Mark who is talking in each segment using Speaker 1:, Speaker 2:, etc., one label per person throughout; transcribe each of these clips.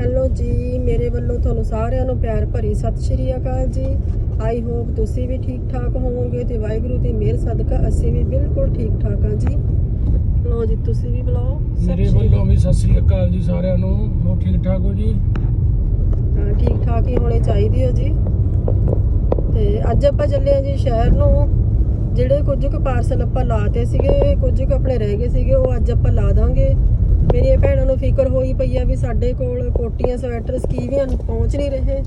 Speaker 1: Hello ਜੀ ਮੇਰੇ ਵੱਲੋਂ ਤੁਹਾਨੂੰ ਸਾਰਿਆਂ ਨੂੰ ਪਿਆਰ ਭਰੀ ਸਤਿ ਸ਼੍ਰੀ ਅਕਾਲ ਜੀ। ਆਈ ਹੋਪ ਤੁਸੀਂ ਵੀ ਠੀਕ ਠਾਕ ਹੋਵੋਗੇ ਤੇ ਵਾਹਿਗੁਰੂ ਦੀ ਮਿਹਰ ਸਦਕਾ ਅਸੀਂ ਵੀ ਬਿਲਕੁਲ ਠੀਕ ਠਾਕ ਹਾਂ ਜੀ। ਲੋ ਜੀ ਤੁਸੀਂ ਵੀ ਬੁਲਾਓ।
Speaker 2: ਮੇਰੇ ਵੱਲੋਂ ਵੀ ਸਤਿ ਸ੍ਰੀ ਅਕਾਲ ਜੀ ਸਾਰਿਆਂ ਨੂੰ। ਹੋ ਠੀਕ ਠਾਕ ਹੋ ਜੀ?
Speaker 1: ਹਾਂ ਠੀਕ ਠਾਕ ਹੀ ਹੋਣੇ ਚਾਹੀਦੇ ਹੋ ਜੀ। ਤੇ ਅੱਜ ਆਪਾਂ ਚੱਲੇ ਹਾਂ ਜੀ ਸ਼ਹਿਰ ਨੂੰ। ਜਿਹੜੇ ਕੁਝ ਕੁ ਪਾਰਸਲ ਆਪਾਂ ਲਾਤੇ ਸੀਗੇ ਕੁਝ ਕੁ ਆਪਣੇ ਰਹਿ ਗਏ ਸੀਗੇ ਉਹ ਅੱਜ ਆਪਾਂ ਲਾ ਦਾਂਗੇ। ਮੇਰੀਆਂ ਭੈਣਾਂ ਨੂੰ ਫਿਕਰ ਹੋਈ ਪਈ ਆ ਵੀ ਸਾਡੇ ਕੋਲ ਕੋਟੀਆਂ ਸਵੈਟਰ ਸਕੀਵੀਆਂ ਪਹੁੰਚ ਨਹੀਂ ਰਹੇ।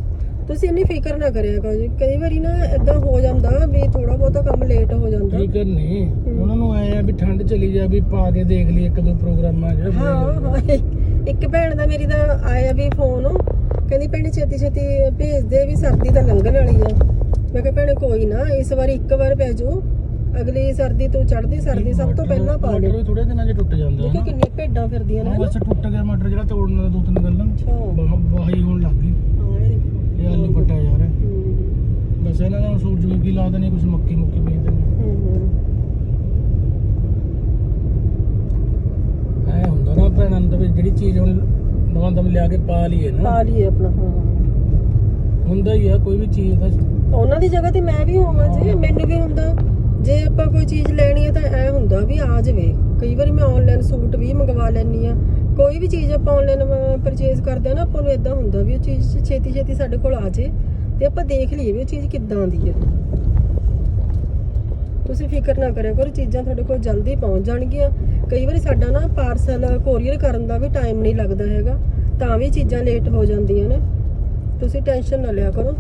Speaker 1: ਤੁਸੀਂ ਇੰਨੀ ਫਿਕਰ ਨਾ ਕਰਿਆ ਕਰੋ ਜੀ। ਕਈ ਵਾਰੀ ਨਾ ਇਦਾਂ ਹੋ ਜਾਂਦਾ ਵੀ ਥੋੜਾ ਬਹੁਤਾ ਕੰਮ ਲੇਟ ਹੋ ਜਾਂਦਾ।
Speaker 2: ਕੀ ਕਰਨੀ? ਉਹਨਾਂ ਨੂੰ ਆਏ ਆ ਵੀ ਠੰਡ ਚਲੀ ਜਾ ਵੀ ਪਾ ਕੇ ਦੇਖ ਲਈ ਇੱਕ ਦੋ ਪ੍ਰੋਗਰਾਮਾਂ ਜਿਹੜਾ
Speaker 1: ਹਾਂ ਹਾਂ ਇੱਕ- ਭੈਣ ਦਾ ਮੇਰੀ ਦਾ ਆਇਆ ਵੀ ਫੋਨ ਕਹਿੰਦੀ ਭੈਣ ਛੇਤੀ ਛੇਤੀ ਭੇਜ ਦੇ ਵੀ ਸਰਦੀ ਤਾਂ ਲੰਘਣ ਵਾਲੀ ਆ। ਮੈਂ ਕਿਹਾ ਭੈਣੇ ਕੋਈ ਨਾ ਇਸ ਵਾਰੀ ਇੱਕ ਵਾਰ ਜਾਓ। ਅਗਲੀ ਸਰਦੀ ਤੋਂ ਚੜ੍ਹਦੀ ਸਰਦੀ ਸਭ ਤੋਂ ਪਹਿਲਾਂ ਪਾ
Speaker 2: ਮਟਰ
Speaker 1: ਲਓ।
Speaker 2: ਵੀ ਥੋੜੇ ਦਿਨਾਂ 'ਚ ਟੁੱਟ ਜਾਂਦੇ
Speaker 1: ਦੇਖੋ ਕਿੰਨੀਆਂ ਭੇਡਾਂ ਫਿਰਦੀਆਂ ਨੇ ਹਨਾ?
Speaker 2: ਬਸ ਟੁੱਟ ਗਿਆ ਮਟਰ ਜਿਹੜਾ ਤੋੜਨ ਦਾ ਦੋ ਤਿੰਨ ਗੱਲਾਂ।
Speaker 1: ਅੱਛਾ।
Speaker 2: ਬਾਹ ਵਾਹੀ ਹੋਣ ਲੱਗ ਗਈ।
Speaker 1: ਹਾਂ ਇਹ ਦੇਖੋ।
Speaker 2: ਇਹ ਆਲੂ ਪੱਟਾ ਯਾਰ
Speaker 1: ਹੂੰ,
Speaker 2: ਬਸ ਇਹਨਾਂ ਦਾ ਸੂਰਜਮੁਖੀ ਲਾ ਦੇਣੇ ਕੁਝ ਮੱਕੀ ਮੁੱਕੀ ਬੀਜ ਦੇਣੇ।
Speaker 1: ਹੂੰ, ਹੂੰ।
Speaker 2: ਐ ਹੁੰਦਾ ਨਾ ਭੈਣਾਂ ਨੂੰ ਤਾਂ ਵੀ ਜਿਹੜੀ ਚੀਜ਼ ਹੁਣ ਨਵਾਂ ਦਮ ਲਿਆ ਕੇ ਪਾ ਲਈਏ ਨਾ।
Speaker 1: ਪਾ ਲਈਏ ਆਪਣਾ ਹਾਂ।
Speaker 2: ਹੁੰਦਾ ਹੀ ਆ ਕੋਈ ਵੀ ਚੀਜ਼ ਦਾ
Speaker 1: ਉਹਨਾਂ ਦੀ ਜਗ੍ਹਾ ਤੇ ਮੈਂ ਵੀ ਹੋਵਾਂ ਜੀ ਮੈਨੂੰ ਵੀ ਹੁੰਦਾ ਜੇ ਆਪਾਂ ਕੋਈ ਚੀਜ਼ ਲੈਣੀ ਹੈ ਤਾਂ ਐ ਹੁੰਦਾ ਵੀ ਆ ਜਾਵੇ। ਕਈ ਵਾਰੀ ਮੈਂ ਆਨਲਾਈਨ ਸੂਟ ਵੀ ਮੰਗਵਾ ਲੈਣੀ ਆ। ਕੋਈ ਵੀ ਚੀਜ਼ ਆਪਾਂ ਆਨਲਾਈਨ ਪਰਚੇਸ ਕਰਦੇ ਆ ਨਾ, ਆਪਾਂ ਨੂੰ ਇਦਾਂ ਹੁੰਦਾ ਵੀ ਉਹ ਚੀਜ਼ ਛੇਤੀ ਛੇਤੀ ਸਾਡੇ ਕੋਲ ਆ ਜੇ ਤੇ ਆਪਾਂ ਦੇਖ ਲਈਏ ਵੀ ਉਹ ਚੀਜ਼ ਕਿੱਦਾਂ ਦੀ ਹੈ ਤੁਸੀਂ ਫਿਕਰ ਨਾ ਕਰਿਆ ਕਰੋ, ਚੀਜ਼ਾਂ ਤੁਹਾਡੇ ਕੋਲ ਜਲਦੀ ਪਹੁੰਚ ਜਾਣਗੀਆਂ। ਕਈ ਵਾਰੀ ਸਾਡਾ ਨਾ ਪਾਰਸਲ ਕੋਰੀਅਰ ਕਰਨ ਦਾ ਵੀ ਟਾਈਮ ਨਹੀਂ ਲੱਗਦਾ ਹੈਗਾ, ਤਾਂ ਵੀ ਚੀਜ਼ਾਂ ਲੇਟ ਹੋ ਜਾਂਦੀਆਂ ਨੇ। ਤੁਸੀਂ ਟੈਨਸ਼ਨ ਨਾ ਲਿਆ ਕਰੋ।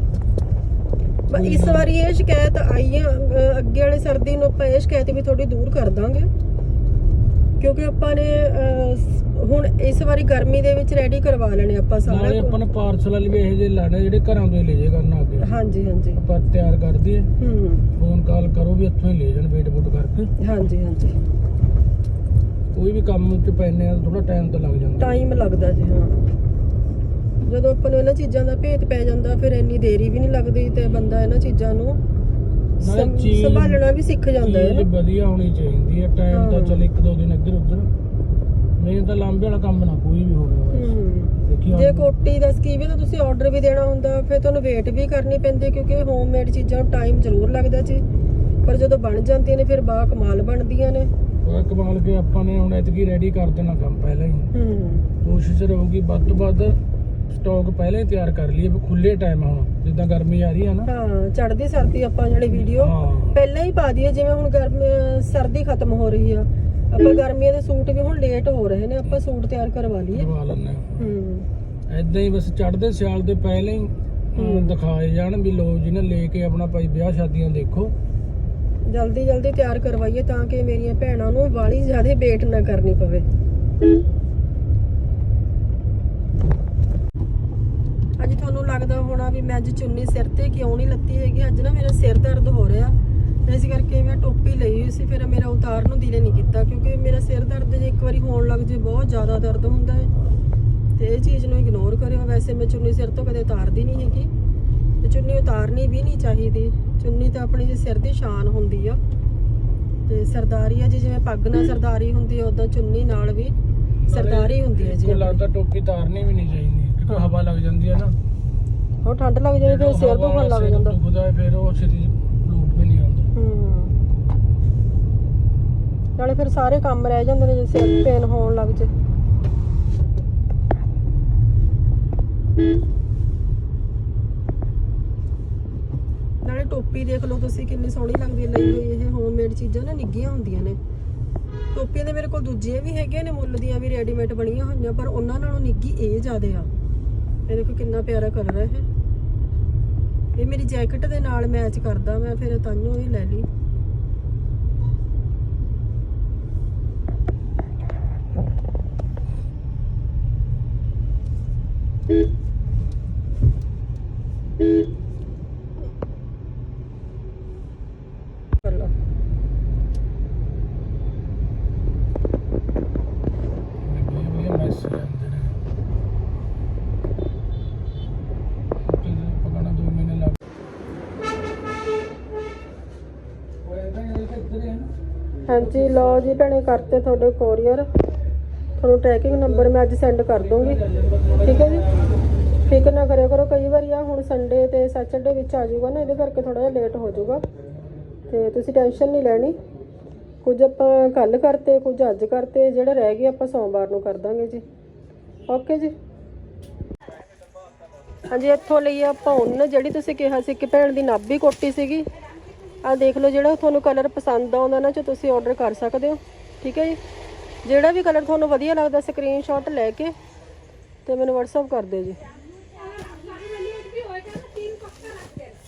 Speaker 1: ਇਸ ਵਾਰੀ ਇਹ ਸ਼ਿਕਾਇਤ ਆਈ ਆ ਅੱਗੇ ਵਾਲੇ ਸਰਦੀ ਨੂੰ ਆਪਾਂ ਇਹ ਸ਼ਿਕਾਇਤ ਵੀ ਥੋੜੀ ਦੂਰ ਕਰ ਦਾਂਗੇ। ਕਿਉਂਕਿ ਆਪਾਂ ਨੇ ਹੁਣ ਇਸ ਵਾਰੀ ਗਰਮੀ ਦੇ ਵਿੱਚ ਰੈਡੀ ਕਰਵਾ ਲੈਣੇ ਆਪਾਂ
Speaker 2: ਨਾਲੇ
Speaker 1: ਸਾਰਾ
Speaker 2: ਆਪਾਂ ਨੇ ਪਾਰਸਲ ਵਾਲੇ ਵੀ ਇਹੋ ਜਿਹੇ ਲਾਣੇ ਜਿਹੜੇ ਘਰਾਂ ਤੋਂ ਹੀ ਲੈ ਜੇ ਕਰਨ ਆ ਕੇ।
Speaker 1: ਹਾਂਜੀ ਹਾਂਜੀ।
Speaker 2: ਆਪਾਂ ਤਿਆਰ ਕਰ ਦਈਏ।
Speaker 1: ਹੂੰ।
Speaker 2: ਫੋਨ ਕਾਲ ਕਰੋ ਵੀ ਇੱਥੋਂ ਹੀ ਲੈ ਜਾਣ ਵੇਟ ਬੁੱਟ ਕਰਕੇ।
Speaker 1: ਹਾਂਜੀ ਹਾਂਜੀ।
Speaker 2: ਕੋਈ ਵੀ ਕੰਮ ਚ ਪੈਨੇ ਆ ਥੋੜਾ ਟਾਈਮ ਤਾਂ ਲੱਗ ਜਾਂਦਾ।
Speaker 1: ਟਾਈਮ ਲੱਗਦਾ ਜੀ ਹਾਂ। ਜਦੋਂ ਆਪਾਂ ਨੂੰ ਇਹਨਾਂ ਚੀਜ਼ਾਂ ਦਾ ਭੇਤ ਪੈ ਜਾਂਦਾ ਫਿਰ ਇੰਨੀ ਦੇਰੀ ਵੀ ਨਹੀਂ ਲੱਗਦੀ ਤੇ ਬੰਦਾ ਇਹਨਾਂ ਚੀਜ਼ਾਂ ਨੂੰ
Speaker 2: ਨਾਲੇ
Speaker 1: ਸੰ-
Speaker 2: ਚੀਜ਼-
Speaker 1: ਸੰਭਾਲਣਾ ਵੀ ਸਿੱਖ ਜਾਂਦਾ ਹੈ
Speaker 2: ਚੀਜ਼
Speaker 1: ਨਾ।
Speaker 2: ਵਧੀਆ ਹੋਣੀ ਚਾਹੀਦੀ ਹੈ ਟਾਈਮ ਤਾਂ
Speaker 1: ਹਾਂ।
Speaker 2: ਚੱਲ ਇੱਕ ਦੋ ਦਿਨ ਇੱਧਰ ਉੱਧਰ। ਮੇਨ ਤਾਂ ਲਾਂਬੇ ਵਾਲਾ ਕੰਮ ਨਾ ਕੋਈ ਵੀ ਹੋਵੇ।
Speaker 1: ਹੂੰ।
Speaker 2: ਦੇਖੀ
Speaker 1: ਜੇ ਕੋਟੀ ਦਾ ਸਕੀਵੇ ਤਾਂ ਤੁਸੀਂ ਆਰਡਰ ਵੀ ਦੇਣਾ ਹੁੰਦਾ ਫਿਰ ਤੁਹਾਨੂੰ ਵੇਟ ਵੀ ਕਰਨੀ ਪੈਂਦੀ ਕਿਉਂਕਿ ਹੋਮਮੇਡ ਚੀਜ਼ਾਂ ਨੂੰ ਟਾਈਮ ਜ਼ਰੂਰ ਲੱਗਦਾ ਜੀ। ਪਰ ਜਦੋਂ ਬਣ ਜਾਂਦੀਆਂ ਨੇ ਫਿਰ ਬਾ ਕਮਾਲ ਬਣਦੀਆਂ ਨੇ।
Speaker 2: ਉਹ ਕਮਾਲ ਕੇ ਆਪਾਂ ਨੇ ਹੁਣ ਇਤਕੀ ਰੈਡੀ ਕਰ ਦੇਣਾ ਕੰਮ ਪਹਿਲਾਂ ਹੀ।
Speaker 1: ਹੂੰ।
Speaker 2: ਕੋਸ਼ਿਸ਼ ਰਹੂਗੀ ਵੱਧ ਤੋਂ ਵੱਧ ਸਟਾਕ ਪਹਿਲਾਂ ਹੀ ਤਿਆਰ ਕਰ ਲਈਏ ਖੁੱਲੇ ਟਾਈਮ ਹੁਣ ਜਿੱਦਾਂ ਗਰਮੀ ਆ ਰਹੀ ਹੈ ਨਾ।
Speaker 1: ਹਾਂ ਚੜ੍ਹਦੀ ਸਰਦੀ ਆਪਾਂ ਜਿਹੜੇ ਵੀਡੀਓ
Speaker 2: ਹਾਂ।
Speaker 1: ਪਹਿਲਾਂ ਹੀ ਪਾ ਦਈਏ ਜਿਵੇਂ ਹੁਣ ਗਰਮ ਸਰਦੀ ਖਤਮ ਹੋ ਰਹੀ ਆ। ਆਪਾਂ ਗਰਮੀਆਂ ਦੇ ਸੂਟ ਵੀ ਹੁਣ ਲੇਟ ਹੋ ਰਹੇ ਨੇ ਆਪਾਂ ਸੂਟ ਤਿਆਰ ਕਰਵਾ ਲਈਏ।
Speaker 2: ਲੈਣੇ
Speaker 1: ਹੂੰ।
Speaker 2: ਐਦਾਂ ਹੀ ਬਸ ਚੜ੍ਹਦੇ ਸਿਆਲ ਦੇ ਪਹਿਲਾਂ ਹੀ
Speaker 1: ਹੂੰ।
Speaker 2: ਦਿਖਾਏ ਜਾਣ ਵੀ ਲੋ ਜਿਹਨੇ ਲੈ ਕੇ ਆਪਣਾ ਭਾਈ ਵਿਆਹ ਸ਼ਾਦੀਆਂ ਦੇਖੋ।
Speaker 1: ਜਲਦੀ ਜਲਦੀ ਤਿਆਰ ਕਰਵਾਈਏ ਤਾਂ ਕਿ ਮੇਰੀਆਂ ਭੈਣਾਂ ਨੂੰ ਵਾਲੀ ਜ਼ਿਆਦਾ ਵੇਟ ਨਾ ਕਰਨੀ ਪਵੇ ਅੱਜ ਤੁਹਾਨੂੰ ਲੱਗਦਾ ਹੋਣਾ ਵੀ ਮੈਂ ਅੱਜ ਚੁੰਨੀ ਸਿਰ ਤੇ ਕਿਉਂ ਨਹੀਂ ਲੱਤੀ ਹੈਗੀ? ਅੱਜ ਨਾ ਮੇਰਾ ਸਿਰ ਦਰਦ ਹੋ ਰਿਹਾ। ਇਸ ਕਰਕੇ ਮੈਂ ਟੋਪੀ ਲਈ ਹੋਈ ਸੀ ਫਿਰ ਮੇਰਾ ਉਤਾਰ ਨੂੰ ਦਿਲੇ ਨਹੀਂ ਕੀਤਾ ਕਿਉਂਕਿ ਮੇਰਾ ਸਿਰ ਦਰਦ ਜੇ ਇੱਕ ਵਾਰੀ ਹੋਣ ਲੱਗ ਜੇ ਬਹੁਤ ਜ਼ਿਆਦਾ ਦਰਦ ਹੁੰਦਾ ਹੈ। ਤੇ ਇਹ ਚੀਜ਼ ਨੂੰ ਇਗਨੋਰ ਕਰਿਓ। ਵੈਸੇ ਮੈਂ ਚੁੰਨੀ ਸਿਰ ਤੋਂ ਕਦੇ ਉਤਾਰਦੀ ਨਹੀਂ ਹੈਗੀ। ਤੇ ਚੁੰਨੀ ਉਤਾਰਨੀ ਵੀ ਨਹੀਂ ਚਾਹੀਦੀ। ਚੁੰਨੀ ਤਾਂ ਆਪਣੀ ਜੀ ਸਿਰ ਦੀ ਸ਼ਾਨ ਹੁੰਦੀ ਆ। ਤੇ ਸਰਦਾਰੀ ਆ ਜੀ ਜਿਵੇਂ ਪੱਗ ਨਾਲ ਸਰਦਾਰੀ ਹੁੰਦੀ ਆ ਉਦਾਂ ਚੁੰਨੀ ਨਾਲ ਵੀ ਸਰਦਾਰੀ ਹੁੰਦੀ ਹੈ ਜੀ।
Speaker 2: ਲੱਗਦਾ ਟੋਪੀ ਤਾਰਨੀ ਵੀ ਨਹੀਂ ਚਾਹੀਦੀ। ਕਿਉਂਕਿ। ਹਵਾ ਲੱਗ ਜਾਂਦੀ ਹੈ ਨਾ।
Speaker 1: ਉਹ ਠੰਡ ਲੱਗ ਜਾਂਦੀ ਫਿਰ ਸਿਰ ਦੁਖਣ ਲੱਗ ਜਾਂਦਾ।
Speaker 2: ਦੁਖਦਾ ਹੈ ਫਿਰ ਉਹ ਛੇਤੀ ਲੂਟ ਵੀ ਨਹੀਂ ਆਉਂਦਾ
Speaker 1: ਹੂੰ। ਨਾਲੇ ਫਿਰ ਸਾਰੇ ਕੰਮ ਰਹਿ ਜਾਂਦੇ ਨੇ ਜੇ ਸਿਰ ਪੇਨ ਹੋਣ ਲੱਗ ਜੇ। ਨਾਲੇ ਟੋਪੀ ਦੇਖ ਲਓ ਤੁਸੀਂ ਕਿੰਨੀ ਸੋਹਣੀ ਲੱਗਦੀ ਹੈ ਲਈ ਹੋਈ ਇਹ ਹੋਮਮੇਡ ਚੀਜ਼ਾਂ ਨਾ ਨਿੱਗੀਆਂ ਹੁੰਦੀਆਂ ਨੇ। ਟੋਪੀਆਂ ਦੇ ਮੇਰੇ ਕੋਲ ਦੂਜੀਆਂ ਵੀ ਹੈਗੀਆਂ ਨੇ ਮੁੱਲ ਦੀਆਂ ਵੀ ਰੈਡੀਮੇਡ ਬਣੀਆਂ ਹੋਈਆਂ ਪਰ ਉਹਨਾਂ ਨਾਲੋਂ ਨਿੱਗੀ ਇਹ ਜ਼ਿਆਦੇ ਆ। ਇਹ ਦੇਖੋ ਕਿੰਨਾ ਪਿਆਰਾ ਕਲਰ ਹੈ ਇਹ। ਇਹ ਮੇਰੀ ਜੈਕਟ ਦੇ ਨਾਲ ਮੈਚ ਕਰਦਾ ਮੈਂ ਫਿਰ ਤਾਂਿਓ ਹੀ ਲੈ ਲਈ ਕਰ ਲਾ
Speaker 2: ਵਧੀਆ ਵਧੀਆ ਮੈਸੇਜ ਆਉਂਦੇ ਨੇ ਕਿਤੇ ਪਕਾਣਾ 2 ਮਹੀਨੇ ਲੱਗ ਉਹ ਇਦਾਂ ਹੀ ਇੱਧਰ ਹੀ ਹੈ ਨਾ
Speaker 1: ਹਾਂਜੀ ਲਓ ਜੀ ਭੈਣੇ ਕਰਤੇ ਤੁਹਾਡੇ ਕੋਰੀਅਰ। ਤੁਹਾਨੂੰ ਟਰੈਕਿੰਗ ਨੰਬਰ ਮੈਂ ਅੱਜ ਸੈਂਡ ਕਰ ਦੂੰਗੀ। ਠੀਕ ਹੈ ਜੀ? ਫਿਕਰ ਨਾ ਕਰਿਓ ਕਰੋ, ਕਈ ਵਾਰੀ ਆ ਹੁਣ ਸੰਡੇ ਤੇ ਸੈਟਰਡੇ ਵਿੱਚ ਆ ਜਾਊਗਾ ਨਾ, ਇਹਦੇ ਕਰਕੇ ਥੋੜਾ ਜਿਹਾ ਲੇਟ ਹੋ ਜਾਊਗਾ। ਤੇ ਤੁਸੀਂ ਟੈਨਸ਼ਨ ਨਹੀਂ ਲੈਣੀ। ਕੁਝ ਆਪਾਂ ਕੱਲ ਕਰਤੇ, ਕੁਝ ਅੱਜ ਕਰਤੇ, ਜਿਹੜੇ ਰਹਿ ਗਏ ਆਪਾਂ ਸੋਮਵਾਰ ਨੂੰ ਕਰ ਦਾਂਗੇ ਜੀ। ਓਕੇ ਜੀ? ਹਾਂਜੀ, ਇੱਥੋਂ ਲਈ ਆਪਾਂ ਉਹਨ ਜਿਹੜੀ ਤੁਸੀਂ ਕਿਹਾ ਸੀ ਕਿ ਭੈਣ ਦੀ ਨਾਭੀ ਕੋਟੀ ਸੀਗੀ। ਆ ਦੇਖ ਲਓ ਜਿਹੜਾ ਤੁਹਾਨੂੰ ਕਲਰ ਪਸੰਦ ਆਉਂਦਾ ਨਾ ਚ ਤੁਸੀਂ ਆਰਡਰ ਕਰ ਸਕਦੇ ਹੋ। ਠੀਕ ਹੈ ਜੀ? ਜਿਹੜਾ ਵੀ ਕਲਰ ਤੁਹਾਨੂੰ ਵਧੀਆ ਲੱਗਦਾ ਸਕਰੀਨਸ਼ਾਟ ਲੈ ਕੇ ਤੇ ਮੈਨੂੰ WhatsApp ਕਰ ਦਿਓ ਜੀ।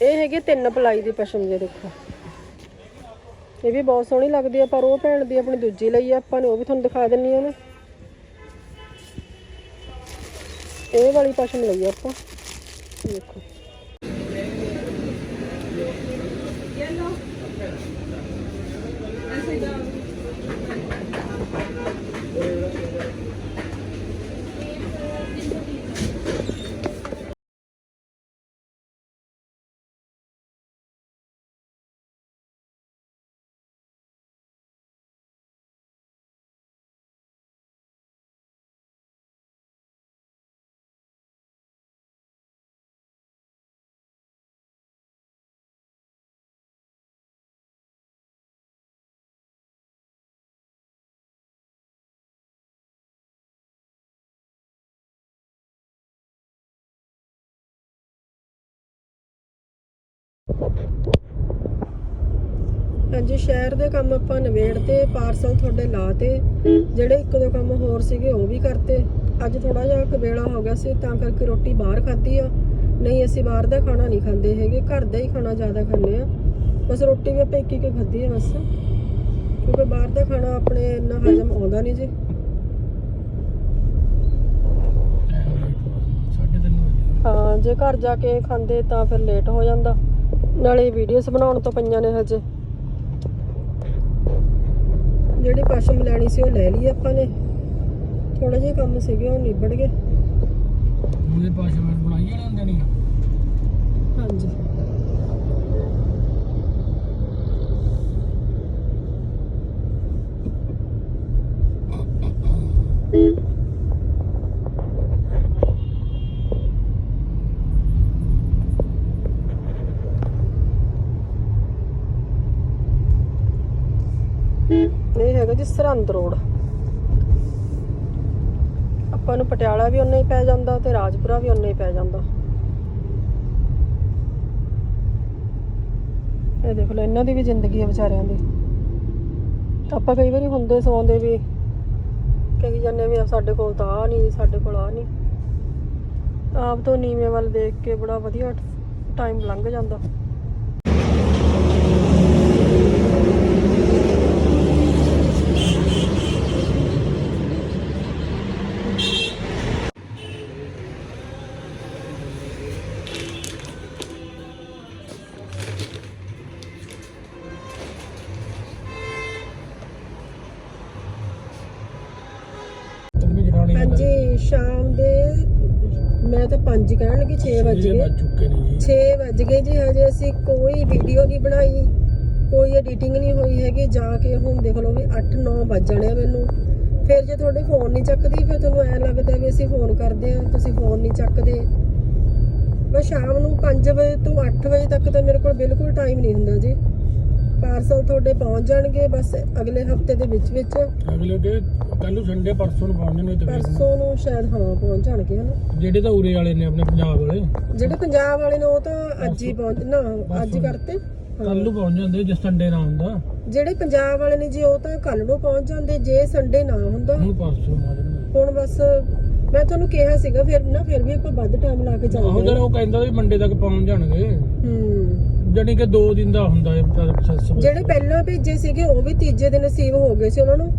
Speaker 1: ਇਹ ਹੈਗੇ ਤਿੰਨ ਪਲਾਈ ਦੀ ਪਸ਼ਮ ਜੇ ਦੇਖੋ। ਇਹ ਵੀ ਬਹੁਤ ਸੋਹਣੀ ਲੱਗਦੀ ਆ, ਪਰ ਉਹ ਭੈਣ ਦੀ ਆਪਣੀ ਦੂਜੀ ਲਈ ਆ, ਆਪਾਂ ਨੇ ਉਹ ਵੀ ਤੁਹਾਨੂੰ ਦਿਖਾ ਦਿੰਨੀ ਆ ਨਾ। ਇਹ ਵਾਲੀ ਪਸ਼ਮ ਲਈ ਆ ਆਪਾਂ। ਦੇਖੋ। Thank you. ਹਾਂਜੀ, ਸ਼ਹਿਰ ਦੇ ਕੰਮ ਆਪਾਂ ਨਵੇੜਤੇ ਪਾਰਸਲ ਤੁਹਾਡੇ ਲਾਤੇ, ਜਿਹੜੇ ਇੱਕ ਦੋ ਕੰਮ ਹੋਰ ਸੀਗੇ ਉਹ ਵੀ ਕਰਤੇ। ਅੱਜ ਥੋੜਾ ਜਿਹਾ ਕਵੇਲਾ ਹੋ ਗਿਆ ਸੀ, ਤਾਂ ਕਰਕੇ ਰੋਟੀ ਬਾਹਰ ਖਾਧੀ ਆ। ਨਹੀਂ, ਅਸੀਂ ਬਾਹਰ ਦਾ ਖਾਣਾ ਨਹੀਂ ਖਾਂਦੇ ਹੈਗੇ, ਘਰ ਦਾ ਹੀ ਖਾਣਾ ਜ਼ਿਆਦਾ ਖਾਂਦੇ ਆ। ਬਸ ਰੋਟੀ ਵੀ ਆਪਾਂ ਇੱਕ ਇੱਕ ਖਾਧੀ ਆ ਬਸ। ਕਿਉਂਕਿ ਬਾਹਰ ਦਾ ਖਾਣਾ ਆਪਣੇ ਇੰਨਾ ਹਜਮ ਆਉਂਦਾ ਨਹੀਂ ਜੀ। ਹਾਂ, ਜੇ ਘਰ ਜਾ ਕੇ ਖਾਂਦੇ ਤਾਂ ਫਿਰ ਲੇਟ ਹੋ ਜਾਂਦਾ। ਨਾਲੇ ਵੀਡੀਓਜ਼ ਬਣਾਉਣ ਤੋਂ ਪਈਆਂ ਨੇ ਹਜੇ। ਜਿਹੜੀ ਪਸ਼ਮ ਲੈਣੀ ਸੀ ਉਹ ਲੈ ਲਈ ਆਪਾਂ ਨੇ। ਥੋੜੇ ਜਿਹੇ ਕੰਮ ਸੀਗੇ ਉਹ ਨਿਬੜ ਗਏ
Speaker 2: ਉਹਦੇ ਪਾਸ਼ਾ ਮੈਂ ਬਣਾਈ ਜਾਣੇ ਹੁੰਦੇ ਨਹੀਂ
Speaker 1: ਹਾਂਜੀ। ਜੀ ਸਰਹੰਦ ਰੋਡ ਆਪਾਂ ਨੂੰ ਪਟਿਆਲਾ ਵੀ ਉਨਾ ਹੀ ਪੈ ਜਾਂਦਾ ਤੇ ਰਾਜਪੁਰਾ ਵੀ ਉਨਾ ਹੀ ਪੈ ਜਾਂਦਾ। ਇਹ ਦੇਖ ਲਓ, ਇਹਨਾਂ ਦੀ ਵੀ ਜ਼ਿੰਦਗੀ ਹੈ ਵਿਚਾਰਿਆਂ ਦੀ। ਆਪਾਂ ਕਈ ਵਾਰੀ ਹੁੰਦੇ ਸੌਂਦੇ ਵੀ ਕਹੀ ਜਾਂਦੇ ਵੀ ਸਾਡੇ ਕੋਲ ਤਾਂ ਆ ਨਹੀਂ, ਸਾਡੇ ਕੋਲ ਆ ਨਹੀਂ। ਆਪ ਤੋਂ ਨੀਵੇਂ ਵੱਲ ਦੇਖ ਕੇ ਬੜਾ ਵਧੀਆ ਟਾਈਮ ਲੰਘ ਜਾਂਦਾ। ਸ਼ਾਮ ਦੇ ਮੈਂ ਤਾਂ 5 ਕਹਿਣ ਲੱਗੀ 6 ਵਜ ਗਏ।
Speaker 2: ਵੱਜ ਚੁੱਕੇ ਨੇ ਜੀ।
Speaker 1: 6 ਵੱਜ ਗਏ ਜੀ ਹਜੇ ਅਸੀਂ ਕੋਈ ਵੀਡੀਓ ਨਹੀਂ ਬਣਾਈ ਕੋਈ ਐਡੀਟਿੰਗ ਨਹੀਂ ਹੋਈ ਹੈਗੀ ਜਾ ਕੇ ਹੁਣ ਦੇਖ ਲਓ ਵੀ 8-9 ਵੱਜ ਜਾਣੇ ਆ ਮੈਨੂੰ। ਫਿਰ ਜੇ ਤੁਹਾਡੇ ਫੋਨ ਨਹੀਂ ਚੱਕਦੀ ਫਿਰ ਤੁਹਾਨੂੰ ਐ ਲੱਗਦਾ ਵੀ ਅਸੀਂ ਫੋਨ ਕਰਦੇ ਆ ਤੁਸੀਂ ਫੋਨ ਨਹੀਂ ਚੱਕਦੇ। ਬਸ ਸ਼ਾਮ ਨੂੰ 5 ਵਜੇ ਤੋਂ 8 ਵਜੇ ਤੱਕ ਤਾਂ ਮੇਰੇ ਕੋਲ ਬਿਲਕੁਲ ਟਾਈਮ ਨਹੀਂ ਹੁੰਦਾ ਜੀ। ਪਾਰਸਲ ਤੁਹਾਡੇ ਪਹੁੰਚ ਜਾਣਗੇ ਬਸ ਅਗਲੇ ਹਫ਼ਤੇ ਦੇ ਵਿੱਚ ਵਿੱਚ।
Speaker 2: ਅਗਲੇ ਕੇ ਕੱਲ ਨੂੰ ਸੰਡੇ ਪਰਸੋਂ ਨੂੰ ਪਹੁੰਚ ਜਾਣੇ ਤੇ
Speaker 1: ਪਰਸੋਂ ਨੂੰ ਸ਼ਾਇਦ ਹਾਂ ਪਹੁੰਚ ਜਾਣਗੇ ਹਨਾ?
Speaker 2: ਜਿਹੜੇ ਤਾਂ ਉਰੇ ਵਾਲੇ ਨੇ ਆਪਣੇ ਪੰਜਾਬ ਵਾਲੇ।
Speaker 1: ਜਿਹੜੇ ਪੰਜਾਬ ਵਾਲੇ ਨੇ ਉਹ ਤਾਂ ਅੱਜ ਹੀ ਪਹੁੰਚ ਨਾ ਅੱਜ ਕਰਤੇ।
Speaker 2: ਕੱਲ ਨੂੰ ਪਹੁੰਚ ਜਾਂਦੇ ਜੇ ਸੰਡੇ ਨਾ ਹੁੰਦਾ।
Speaker 1: ਜਿਹੜੇ ਪੰਜਾਬ ਵਾਲੇ ਨੇ ਜੀ ਉਹ ਤਾਂ ਕੱਲ ਨੂੰ ਪਹੁੰਚ ਜਾਂਦੇ ਜੇ ਸੰਡੇ ਨਾ ਹੁੰਦਾ।
Speaker 2: ਹੁਣ ਪਰਸੋਂ ਆ ਜਾਣਗੇ।
Speaker 1: ਹੁਣ ਬਸ ਮੈਂ ਤੁਹਾਨੂੰ ਕਿਹਾ ਸੀਗਾ ਫਿਰ ਨਾ ਫਿਰ ਵੀ ਆਪਾਂ ਵੱਧ ਟਾਈਮ ਲਾ ਕੇ ਚੱਲਦੇ
Speaker 2: ਜਦ ਉਹ ਕਹਿੰਦਾ ਵੀ ਮੰਡੇ ਤੱਕ ਪਹੁੰਚ ਜਾਣਗੇ।
Speaker 1: ਹੂੰ।
Speaker 2: ਜਾਣੀ ਕਿ 2 ਦਿਨ ਦਾ ਹੁੰਦਾ ਇਹ ਪ੍ਰੋਸੈਸ
Speaker 1: ਜਿਹੜੇ ਪਹਿਲਾਂ ਭੇਜੇ ਸੀਗੇ ਉਹ ਵੀ ਤੀਜੇ ਦਿਨ ਰਿਸੀਵ ਹੋ ਗਏ ਸੀ ਉਹਨਾਂ ਨੂੰ।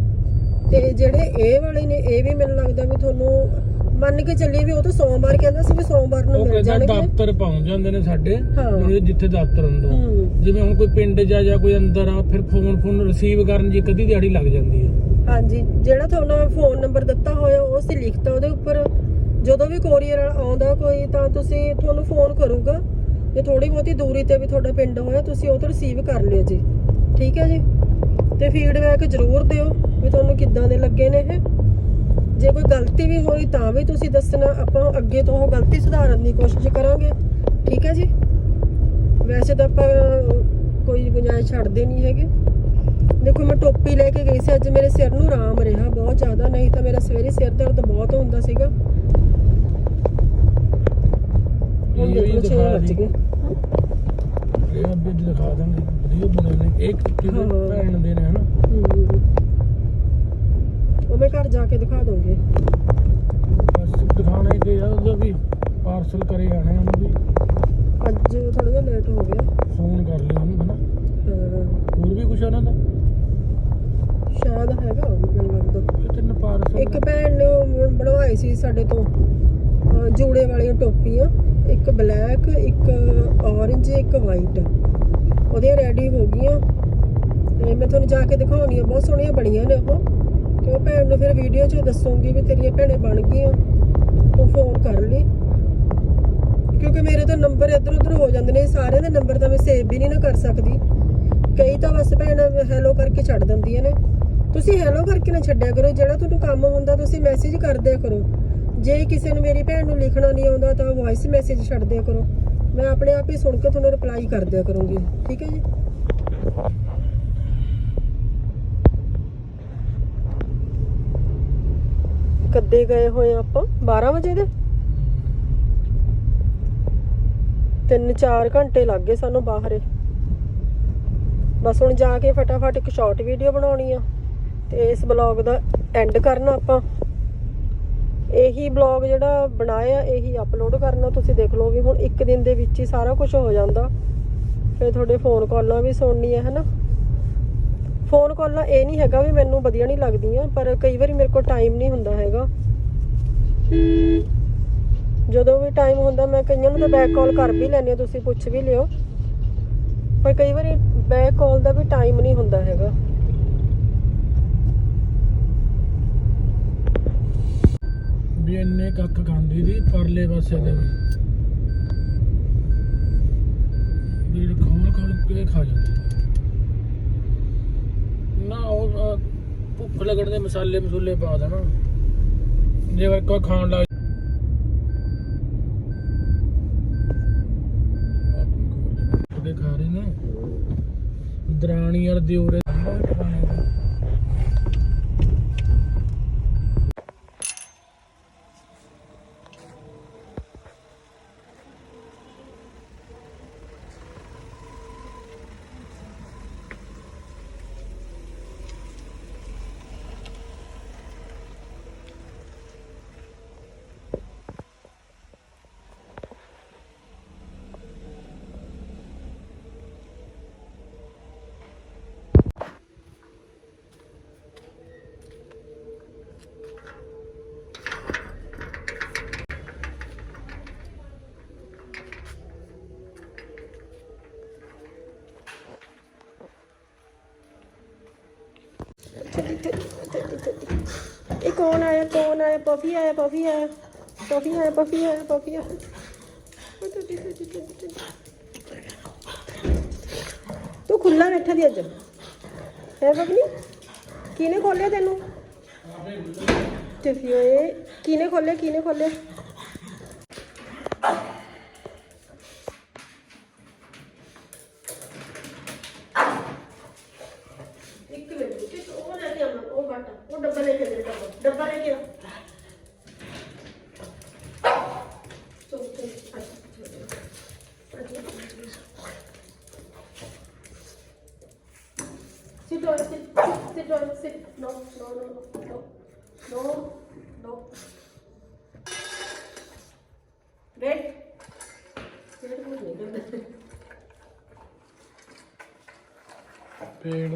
Speaker 1: ਤੇ ਜਿਹੜੇ ਇਹ ਵਾਲੇ ਨੇ ਇਹ ਵੀ ਮੈਨੂੰ ਲੱਗਦਾ ਵੀ ਤੁਹਾਨੂੰ ਮੰਨ ਕੇ ਚੱਲੀਏ ਵੀ ਉਹ ਤਾਂ ਸੋਮਵਾਰ ਕਹਿੰਦਾ ਸੀ ਵੀ ਸੋਮਵਾਰ ਨੂੰ
Speaker 2: ਉਹ
Speaker 1: ਮਿਲ
Speaker 2: ਕਹਿੰਦਾ
Speaker 1: ਜਾਣਗੇ।
Speaker 2: ਦਫ਼ਤਰ ਪਹੁੰਚ ਜਾਂਦੇ ਨੇ ਸਾਡੇ
Speaker 1: ਹਾਂ।
Speaker 2: ਜਿਹੜੇ ਜਿੱਥੇ ਦਫ਼ਤਰ ਹੁੰਦਾ।
Speaker 1: ਹੂੰ।
Speaker 2: ਜਿਵੇਂ ਹੁਣ ਕੋਈ ਪਿੰਡ ਜਾ ਜਾਂ ਕੋਈ ਅੰਦਰ ਆ ਫਿਰ ਫੋਨ ਫੋਨ ਰਿਸੀਵ ਕਰਨ ਜੀ ਕਦੀ ਦਿਹਾੜੀ ਲੱਗ ਜਾਂਦੀ ਹੈ।
Speaker 1: ਹਾਂਜੀ ਜਿਹੜਾ ਤੁਹਾਨੂੰ ਫੋਨ ਨੰਬਰ ਦਿੱਤਾ ਹੋਇਆ ਉਹ ਅਸੀਂ ਲਿਖਤਾ ਉਹਦੇ ਉੱਪਰ। ਜਦੋਂ ਵੀ ਕੋਰੀਅਰ ਆਉਂਦਾ ਕੋਈ ਤਾਂ ਤੁਸੀਂ ਤੁਹਾਨੂੰ ਫੋਨ ਕਰੂਗਾ। ਜੇ ਥੋੜੀ ਬਹੁਤੀ ਦੂਰੀ ਤੇ ਵੀ ਤੁਹਾਡਾ ਪਿੰਡ ਹੋਇਆ, ਤੁਸੀਂ ਉਹ ਤੋਂ ਰਿਸੀਵ ਕਰ ਲਿਓ ਜੀ। ਠੀਕ ਹੈ ਜੀ? ਤੇ ਫੀਡਬੈਕ ਜ਼ਰੂਰ ਦਿਓ ਵੀ ਤੁਹਾਨੂੰ ਕਿੱਦਾਂ ਦੇ ਲੱਗੇ ਨੇ ਇਹ। ਜੇ ਕੋਈ ਗਲਤੀ ਵੀ ਹੋਈ ਤਾਂ ਵੀ ਤੁਸੀਂ ਦੱਸਣਾ, ਆਪਾਂ ਅੱਗੇ ਤੋਂ ਉਹ ਗਲਤੀ ਸੁਧਾਰਨ ਦੀ ਕੋਸ਼ਿਸ਼ ਕਰਾਂਗੇ। ਠੀਕ ਹੈ ਜੀ? ਵੈਸੇ ਤਾਂ ਆਪਾਂ ਕੋਈ ਗੁੰਜਾਇਸ਼ ਛੱਡਦੇ ਨਹੀਂ ਹੈਗੇ। ਦੇਖੋ, ਮੈਂ ਟੋਪੀ ਲੈ ਕੇ ਗਈ ਸੀ, ਅੱਜ ਮੇਰੇ ਸਿਰ ਨੂੰ ਆਰਾਮ ਰਿਹਾ ਬਹੁਤ ਜ਼ਿਆਦਾ, ਨਹੀਂ ਤਾਂ ਮੇਰਾ ਸਵੇਰੇ ਸਿਰ ਦਰਦ ਬਹੁਤ ਹੁੰਦਾ ਸੀਗਾ। ਹੁਣ ਦੇਖ ਲਓ ਛੇ ਵੱਜ ਗਏ।
Speaker 2: ਇਹ ਅੱਗੇ ਦਿਖਾ ਦਾਂਗੇ ਵੀਡੀਓ ਬਣੇ ਨੇ। ਇੱਕ ਕਿਹਦੇ। ਭੈਣ ਦੇ ਨੇ ਹਨਾ।
Speaker 1: ਉਹ ਮੈਂ ਘਰ ਜਾ ਕੇ ਦਿਖਾ ਦੂੰਗੀ
Speaker 2: ਬਸ ਦਿਖਾਣਾ ਹੀ ਕਿ ਆ ਉਹਦਾ ਵੀ ਪਾਰਸਲ ਕਰੇ ਆਣੇ ਉਹਨੂੰ ਵੀ।
Speaker 1: ਅੱਜ ਥੋੜਾ ਜਿਹਾ ਲੇਟ ਹੋ ਗਿਆ।
Speaker 2: ਫੋਨ ਕਰ ਲਿਓ ਉਹਨੂੰ ਹਨਾ? ਹੋਰ ਵੀ ਕੁਛ ਉਹਨਾਂ ਦਾ?
Speaker 1: ਸ਼ਾਇਦ ਹੈਗਾ ਮੈਨੂੰ ਲੱਗਦਾ।
Speaker 2: ਤਿੰਨ ਪਾਰਸਲ
Speaker 1: ਇੱਕ ਭੈਣ ਨੇ ਉਹ ਬਣਵਾਈ ਸੀ ਸਾਡੇ ਤੋਂ ਜੂੜੇ ਵਾਲੀਆਂ ਟੋਪੀਆਂ। ਇੱਕ ਬਲੈਕ, ਇੱਕ ਔਰੰਜ ਇੱਕ ਵਾਈਟ ਉਹਦੀਆਂ ਰੈਡੀ ਹੋ ਗਈਆਂ। ਤੇ ਮੈਂ ਤੁਹਾਨੂੰ ਜਾ ਕੇ ਦਿਖਾਉਣੀ ਆ। ਬਹੁਤ ਸੋਹਣੀਆਂ ਬਣੀਆਂ ਨੇ ਉਹ। ਤੇ ਉਹ ਭੈਣ ਨੂੰ ਫਿਰ ਵੀਡੀਓ 'ਚ ਦੱਸੂਗੀ ਵੀ ਤੇਰੀਆਂ ਭੈਣੇ ਬਣ ਗਈਆਂ। ਤੂੰ ਫੋਨ ਕਰ ਲਈ। ਕਿਉਂਕਿ ਮੇਰੇ ਤਾਂ ਨੰਬਰ ਇੱਧਰ ਉੱਧਰ ਹੋ ਜਾਂਦੇ ਨੇ। ਸਾਰਿਆਂ ਦੇ ਨੰਬਰ ਤਾਂ ਮੈਂ ਸੇਵ ਵੀ ਨਹੀਂ ਨਾ ਕਰ ਸਕਦੀ। ਕਈ ਤਾਂ ਬਸ ਭੈਣ ਹੈਲੋ ਕਰਕੇ ਛੱਡ ਦਿੰਦੀਆਂ ਨੇ। ਤੁਸੀਂ ਹੈਲੋ ਕਰਕੇ ਨਾ ਛੱਡਿਆ ਕਰੋ। ਜਿਹੜਾ ਤੁਹਾਨੂੰ ਕੰਮ ਹੁੰਦਾ ਤੁਸੀਂ ਮੈਸੇਜ ਕਰਦਿਆ ਕਰੋ। ਜੇ ਕਿਸੇ ਨੂੰ ਮੇਰੀ ਭੈਣ ਨੂੰ ਲਿਖਣਾ ਨਹੀਂ ਆਉਂਦਾ ਤਾਂ ਵੌਇਸ ਮੈਸੇਜ ਛੱਡ ਦਿਆ ਕਰੋ। ਮੈਂ ਆਪਣੇ ਆਪ ਹੀ ਸੁਣ ਕੇ ਤੁਹਾਨੂੰ ਰਿਪਲਾਈ ਕਰ ਦਿਆ ਕਰੂੰਗੀ। ਠੀਕ ਹੈ ਜੀ? ਕੱਦੇ ਗਏ ਹੋਏ ਆਪਾਂ। 12 ਵਜੇ ਦੇ? 3-4 ਘੰਟੇ ਲੱਗ ਗਏ ਸਾਨੂੰ ਬਾਹਰੇ। ਬਸ ਹੁਣ ਜਾ ਕੇ ਫਟਾਫਟ ਇੱਕ ਸ਼ਾਰਟ ਵੀਡੀਓ ਬਣਾਉਣੀ ਆ। ਤੇ ਇਸ ਬਲੌਗ ਦਾ ਐਂਡ ਕਰਨਾ ਆਪਾਂ। ਇਹੀ ਬਲੌਗ ਜਿਹੜਾ ਬਣਾਇਆ, ਇਹੀ ਅਪਲੋਡ ਕਰਨਾ, ਤੁਸੀਂ ਦੇਖ ਲਓ ਵੀ ਹੁਣ ਇੱਕ ਦਿਨ ਦੇ ਵਿੱਚ ਹੀ ਸਾਰਾ ਕੁਝ ਹੋ ਜਾਂਦਾ। ਫਿਰ ਤੁਹਾਡੇ ਫੋਨ ਕਾਲਾਂ ਵੀ ਸੁਣਨੀ ਹੈ ਹਨਾ? ਫੋਨ ਕਾਲਾਂ ਇਹ ਨਹੀਂ ਹੈਗਾ ਵੀ ਮੈਨੂੰ ਵਧੀਆ ਨਹੀਂ ਲੱਗਦੀਆਂ, ਪਰ ਕਈ ਵਾਰੀ ਮੇਰੇ ਕੋਲ ਟਾਈਮ ਨਹੀਂ ਹੁੰਦਾ ਹੈਗਾ। ਜਦੋਂ ਵੀ ਟਾਈਮ ਹੁੰਦਾ, ਮੈਂ ਕਈਆਂ ਨੂੰ ਤਾਂ ਬੈਕ ਕਾਲ ਕਰ ਵੀ ਲੈਂਦੀ ਹਾਂ, ਤੁਸੀਂ ਪੁੱਛ ਵੀ ਲਿਓ। ਪਰ ਕਈ ਵਾਰੀ ਬੈਕ ਕਾਲ ਦਾ ਵੀ ਟਾਈਮ ਨਹੀਂ ਹੁੰਦਾ ਹੈਗਾ।
Speaker 2: ਵੀ ਇੰਨੇ ਕੱਖ ਖਾਂਦੀ ਦੀ ਪਰਲੇ ਪਾਸੇ ਦੇ ਵੀ। ਵੀਰ ਖੋਲ ਖੋਲ ਕੇ ਖਾ ਜਾਂਦੀ। ਨਾ ਉਹ ਭੁੱਖ ਲੱਗਣ ਦੇ ਮਸਾਲੇ ਮਸੂਲੇ ਪਾ ਦੇਣਾ। ਜੇ ਵਰ ਕੋਈ ਖਾਣ ਲੱਗ ਦੇ ਖਾ ਰਹੇ ਨੇ। ਦਰਾਣੀ ਯਾਰ ਦਿਉਰੇ
Speaker 1: ਇਹ ਕੌਣ ਆਇਆ ਕੌਣ ਆਇਆ? ਪਫੀ ਆਇਆ ਪਫੀ ਆਇਆ। ਪਫੀ ਆਇਆ ਪਫੀ ਆਇਆ ਪਫੀ ਆਇਆ। ਤੂੰ ਖੁੱਲਾ ਬੈਠਾ ਦੀ ਅੱਜ। ਹੈ ਬਗਨੀ ਕਿਹਨੇ ਖੋਲਿਆ ਤੈਨੂੰ? ਟਿਫੀ ਓਏ ਕਿਹਨੇ ਖੋਲਿਆ ਕਿਹਨੇ ਖੋਲਿਆ ਇੱਕ ਮਿੰਟ ਇੱਕ ਉਹ ਲੈ ਕੇ ਆਉਣਾ ਉਹ ਘੱਟ ਉਹ ਡੱਬਾ ਲੈ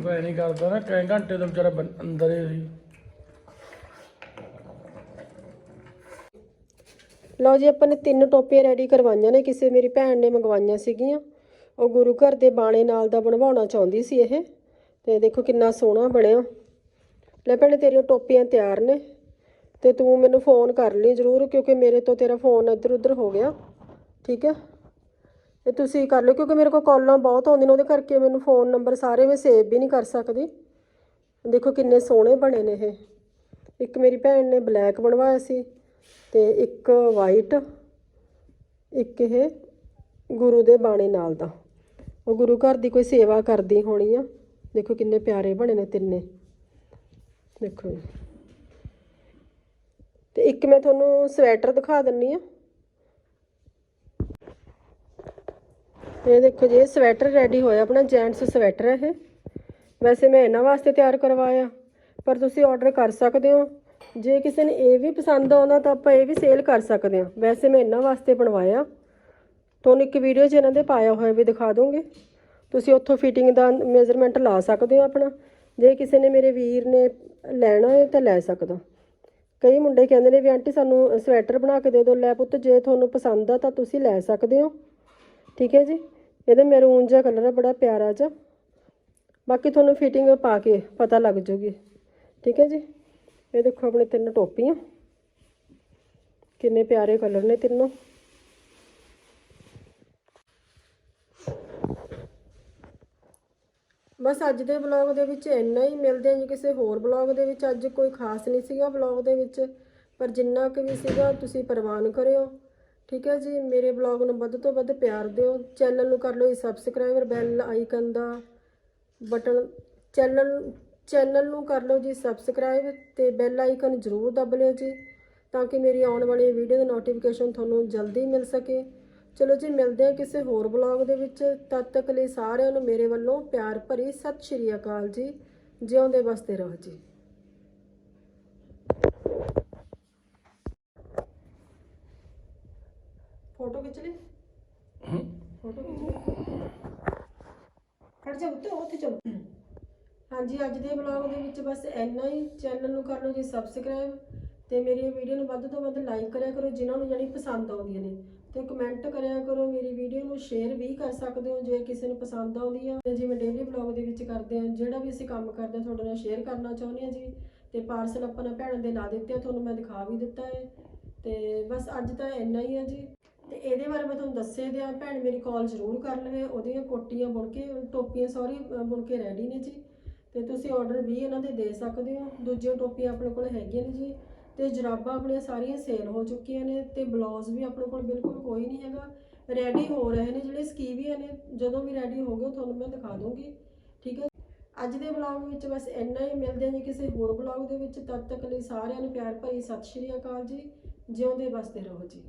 Speaker 2: ਪੇਟ ਨਹੀਂ ਕਰਦਾ ਨਾ ਕਈ ਘੰਟੇ ਤੋਂ ਵਿਚਾਰਾ ਬੰ- ਅੰਦਰ ਹੀ ਸੀ।
Speaker 1: ਲਓ ਜੀ, ਆਪਾਂ ਨੇ ਤਿੰਨ ਟੋਪੀਆਂ ਰੈਡੀ ਕਰਵਾਈਆਂ ਨੇ, ਕਿਸੇ ਮੇਰੀ ਭੈਣ ਨੇ ਮੰਗਵਾਈਆਂ ਸੀਗੀਆਂ। ਉਹ ਗੁਰੂ ਘਰ ਦੇ ਬਾਣੇ ਨਾਲ ਦਾ ਬਣਵਾਉਣਾ ਚਾਹੁੰਦੀ ਸੀ ਇਹ। ਤੇ ਦੇਖੋ ਕਿੰਨਾ ਸੋਹਣਾ ਬਣਿਆ। ਲੈ ਭੈਣੇ, ਤੇਰੀਆਂ ਟੋਪੀਆਂ ਤਿਆਰ ਨੇ। ਤੇ ਤੂੰ ਮੈਨੂੰ ਫੋਨ ਕਰ ਲਈ ਜ਼ਰੂਰ, ਕਿਉਂਕਿ ਮੇਰੇ ਤੋਂ ਤੇਰਾ ਫੋਨ ਇੱਧਰ ਉੱਧਰ ਹੋ ਗਿਆ। ਠੀਕ ਹੈ? ਤੇ ਤੁਸੀਂ ਕਰ ਲਿਓ, ਕਿਉਂਕਿ ਮੇਰੇ ਕੋਲ ਕਾਲਾਂ ਬਹੁਤ ਆਉਂਦੀਆਂ ਨੇ, ਉਹਦੇ ਕਰਕੇ ਮੈਨੂੰ ਫੋਨ ਨੰਬਰ ਸਾਰੇ ਮੈਂ ਸੇਵ ਵੀ ਨਹੀਂ ਕਰ ਸਕਦੀ। ਦੇਖੋ ਕਿੰਨੇ ਸੋਹਣੇ ਬਣੇ ਨੇ ਇਹ। ਇੱਕ ਮੇਰੀ ਭੈਣ ਨੇ ਬਲੈਕ ਬਣਵਾਇਆ ਸੀ ਤੇ ਇੱਕ ਵਾਈਟ ਇੱਕ ਇਹ ਗੁਰੂ ਦੇ ਬਾਣੇ ਨਾਲ ਦਾ। ਉਹ ਗੁਰੂ ਘਰ ਦੀ ਕੋਈ ਸੇਵਾ ਕਰਦੀ ਹੋਣੀ ਆ। ਦੇਖੋ ਕਿੰਨੇ ਪਿਆਰੇ ਬਣੇ ਨੇ ਤਿੰਨੇ। ਦੇਖੋ ਜੀ। ਤੇ ਇੱਕ ਮੈਂ ਤੁਹਾਨੂੰ ਸਵੈਟਰ ਦਿਖਾ ਦਿੰਨੀ ਆ। ਇਹ ਦੇਖੋ ਜੀ, ਇਹ ਸਵੈਟਰ ਰੈਡੀ ਹੋਇਆ ਆਪਣਾ ਜੈਂਟਸ ਸਵੈਟਰ ਹੈ ਇਹ। ਵੈਸੇ ਮੈਂ ਇਹਨਾਂ ਵਾਸਤੇ ਤਿਆਰ ਕਰਵਾਇਆ, ਪਰ ਤੁਸੀਂ ਆਰਡਰ ਕਰ ਸਕਦੇ ਹੋ। ਜੇ ਕਿਸੇ ਨੇ ਇਹ ਵੀ ਪਸੰਦ ਆਉਂਦਾ ਤਾਂ ਆਪਾਂ ਇਹ ਵੀ ਸੇਲ ਕਰ ਸਕਦੇ ਹਾਂ। ਵੈਸੇ ਮੈਂ ਇਹਨਾਂ ਵਾਸਤੇ ਬਣਵਾਇਆ। ਤੁਹਾਨੂੰ ਇੱਕ ਵੀਡੀਓ 'ਚ ਇਹਨਾਂ ਦੇ ਪਾਇਆ ਹੋਇਆ ਵੀ ਦਿਖਾ ਦੂੰਗੇ। ਤੁਸੀਂ ਉੱਥੋਂ ਫਿਟਿੰਗ ਦਾ ਮੇਜ਼ਰਮੈਂਟ ਲਾ ਸਕਦੇ ਹੋ ਆਪਣਾ। ਜੇ ਕਿਸੇ ਨੇ ਮੇਰੇ ਵੀਰ ਨੇ ਲੈਣਾ ਹੈ ਤਾਂ ਲੈ ਸਕਦਾ। ਕਈ ਮੁੰਡੇ ਕਹਿੰਦੇ ਨੇ ਵੀ, ਆਂਟੀ ਸਾਨੂੰ ਸਵੈਟਰ ਬਣਾ ਕੇ ਦੇ ਦਿਓ, ਲੈ ਪੁੱਤ, ਜੇ ਤੁਹਾਨੂੰ ਪਸੰਦ ਆ ਤਾਂ ਤੁਸੀਂ ਲੈ ਸਕਦੇ ਹੋ। ਠੀਕ ਹੈ ਜੀ? ਇਹਦਾ ਮੈਰੂਨ ਜਿਹਾ ਕਲਰ ਹੈ ਬੜਾ ਪਿਆਰਾ ਜਿਹਾ। ਬਾਕੀ ਤੁਹਾਨੂੰ ਫਿਟਿੰਗ ਪਾ ਕੇ ਪਤਾ ਲੱਗ ਜੂਗੀ। ਠੀਕ ਹੈ ਜੀ? ਇਹ ਦੇਖੋ ਆਪਣੇ ਤਿੰਨ ਟੋਪੀਆਂ। ਕਿੰਨੇ ਪਿਆਰੇ ਕਲਰ ਨੇ ਤਿੰਨੋਂ। ਬਸ ਅੱਜ ਦੇ ਵਲੌਗ ਦੇ ਵਿੱਚ ਇੰਨਾ ਹੀ। ਮਿਲਦੇ ਹਾਂ ਜੀ ਕਿਸੇ ਹੋਰ ਵਲੌਗ ਦੇ ਵਿੱਚ। ਅੱਜ ਕੋਈ ਖਾਸ ਨਹੀਂ ਸੀਗਾ ਵਲੌਗ ਦੇ ਵਿੱਚ। ਪਰ ਜਿੰਨਾ ਕੁ ਵੀ ਸੀਗਾ, ਤੁਸੀਂ ਪ੍ਰਵਾਨ ਕਰਿਓ। ਠੀਕ ਹੈ ਜੀ, ਮੇਰੇ ਵਲੌਗ ਨੂੰ ਵੱਧ ਤੋਂ ਵੱਧ ਪਿਆਰ ਦਿਓ। ਚੈਨਲ ਨੂੰ ਕਰ ਲਓ ਜੀ ਸਬਸਕ੍ਰਾਈਬਰ ਬੈਲ ਆਈਕਨ ਦਾ ਬਟਨ ਚੈਨਲ ਚੈਨਲ ਨੂੰ ਕਰ ਲਓ ਜੀ ਸਬਸਕ੍ਰਾਈਬ ਤੇ ਬੈਲ ਆਈਕਨ ਜ਼ਰੂਰ ਦਬ ਲਿਓ ਜੀ, ਤਾਂ ਕਿ ਮੇਰੀ ਆਉਣ ਵਾਲੀ ਵੀਡੀਓ ਦੀ ਨੋਟੀਫਿਕੇਸ਼ਨ ਤੁਹਾਨੂੰ ਜਲਦੀ ਮਿਲ ਸਕੇ। ਚਲੋ ਜੀ, ਮਿਲਦੇ ਹਾਂ ਕਿਸੇ ਹੋਰ ਵਲੌਗ ਦੇ ਵਿੱਚ। ਤਦ ਤੱਕ ਲਈ ਸਾਰਿਆਂ ਨੂੰ ਮੇਰੇ ਵੱਲੋਂ ਪਿਆਰ ਭਰੀ ਸਤਿ ਸ਼੍ਰੀ ਅਕਾਲ ਜੀ। ਜਿਉਂਦੇ ਵਸਦੇ ਰਹੋ ਜੀ ਫੋਟੋ ਖਿੱਚ ਲਈ ਫੋਟੋ ਖਿੱਚ ਲਈ। ਖੜ ਜਾ ਉੱਤੇ ਉੱਥੇ ਚਲੋ। ਹਾਂਜੀ ਅੱਜ ਦੇ ਵਲੌਗ ਦੇ ਵਿੱਚ ਬਸ ਇੰਨਾ ਹੀ। ਚੈਨਲ ਨੂੰ ਕਰ ਲਓ ਜੀ ਸਬਸਕ੍ਰਾਈਬ ਤੇ ਮੇਰੀ ਵੀਡੀਓ ਨੂੰ ਵੱਧ ਤੋਂ ਵੱਧ ਲਾਈਕ ਕਰਿਆ ਕਰੋ ਜਿਨ੍ਹਾਂ ਨੂੰ ਜਿਹੜੀ ਪਸੰਦ ਆਉਂਦੀਆਂ ਨੇ। ਤੇ ਕਮੈਂਟ ਕਰਿਆ ਕਰੋ ਮੇਰੀ ਵੀਡੀਓ ਨੂੰ ਸ਼ੇਅਰ ਵੀ ਕਰ ਸਕਦੇ ਹੋ ਜੇ ਕਿਸੇ ਨੂੰ ਪਸੰਦ ਆਉਂਦੀ ਆ ਜਿਵੇਂ ਡੇਲੀ ਵਲੌਗ ਦੇ ਵਿੱਚ ਕਰਦੇ ਆ ਜਿਹੜਾ ਵੀ ਅਸੀਂ ਕੰਮ ਕਰਦੇ ਆ ਤੁਹਾਡੇ ਨਾਲ ਸ਼ੇਅਰ ਕਰਨਾ ਚਾਹੁੰਦੇ ਆ ਜੀ। ਤੇ ਪਾਰਸਲ ਆਪਾਂ ਨੇ ਭੈਣਾਂ ਦੇ ਲਾ ਦਿੱਤੇ ਆ ਤੁਹਾਨੂੰ ਮੈਂ ਦਿਖਾ ਵੀ ਦਿੱਤਾ ਹੈ। ਤੇ ਬਸ ਅੱਜ ਤਾਂ ਇੰਨਾ ਹੀ ਆ ਜੀ। ਤੇ ਇਹਦੇ ਬਾਰੇ ਮੈਂ ਤੁਹਾਨੂੰ ਦੱਸੇ ਦਿਆਂ ਭੈਣ ਮੇਰੀ ਕਾਲ ਜ਼ਰੂਰ ਕਰ ਲਵੇ, ਉਹਦੀਆਂ ਕੋਟੀਆਂ ਬੁਣ ਕੇ, ਟੋਪੀਆਂ ਸੌਰੀ ਬੁਣ ਕੇ ਰੈਡੀ ਨੇ ਜੀ। ਤੇ ਤੁਸੀਂ ਆਰਡਰ ਵੀ ਇਹਨਾਂ ਦੇ ਦੇ ਸਕਦੇ ਹੋ, ਦੂਜੀਆਂ ਟੋਪੀਆਂ ਆਪਣੇ ਕੋਲ ਹੈਗੀਆਂ ਨੇ ਜੀ। ਤੇ ਜਰਾਬਾਂ ਆਪਣੀਆਂ ਸਾਰੀਆਂ ਸੇਲ ਹੋ ਚੁੱਕੀਆਂ ਨੇ ਤੇ ਬਲਾਉਜ਼ ਵੀ ਆਪਣੇ ਕੋਲ ਬਿਲਕੁਲ ਕੋਈ ਨਹੀਂ ਹੈਗਾ। ਰੈਡੀ ਹੋ ਰਹੇ ਨੇ ਜਿਹੜੇ ਸਕੀਵੀਆਂ ਨੇ, ਜਦੋਂ ਵੀ ਰੈਡੀ ਹੋ ਗਏ, ਤੁਹਾਨੂੰ ਮੈਂ ਦਿਖਾ ਦੂੰਗੀ। ਠੀਕ ਹੈ ਅੱਜ ਦੇ ਵਲੌਗ ਵਿੱਚ ਬਸ ਇੰਨਾ ਹੀ, ਮਿਲਦੇ ਹਾਂ ਜੀ ਕਿਸੇ ਹੋਰ ਵਲੌਗ ਦੇ ਵਿੱਚ। ਤਦ ਤੱਕ ਲਈ ਸਾਰਿਆਂ ਨੂੰ ਪਿਆਰ ਭਰੀ ਸਤਿ ਸ਼੍ਰੀ ਅਕਾਲ ਜੀ। ਜਿਉਂਦੇ ਵਸਦੇ ਰਹੋ ਜੀ।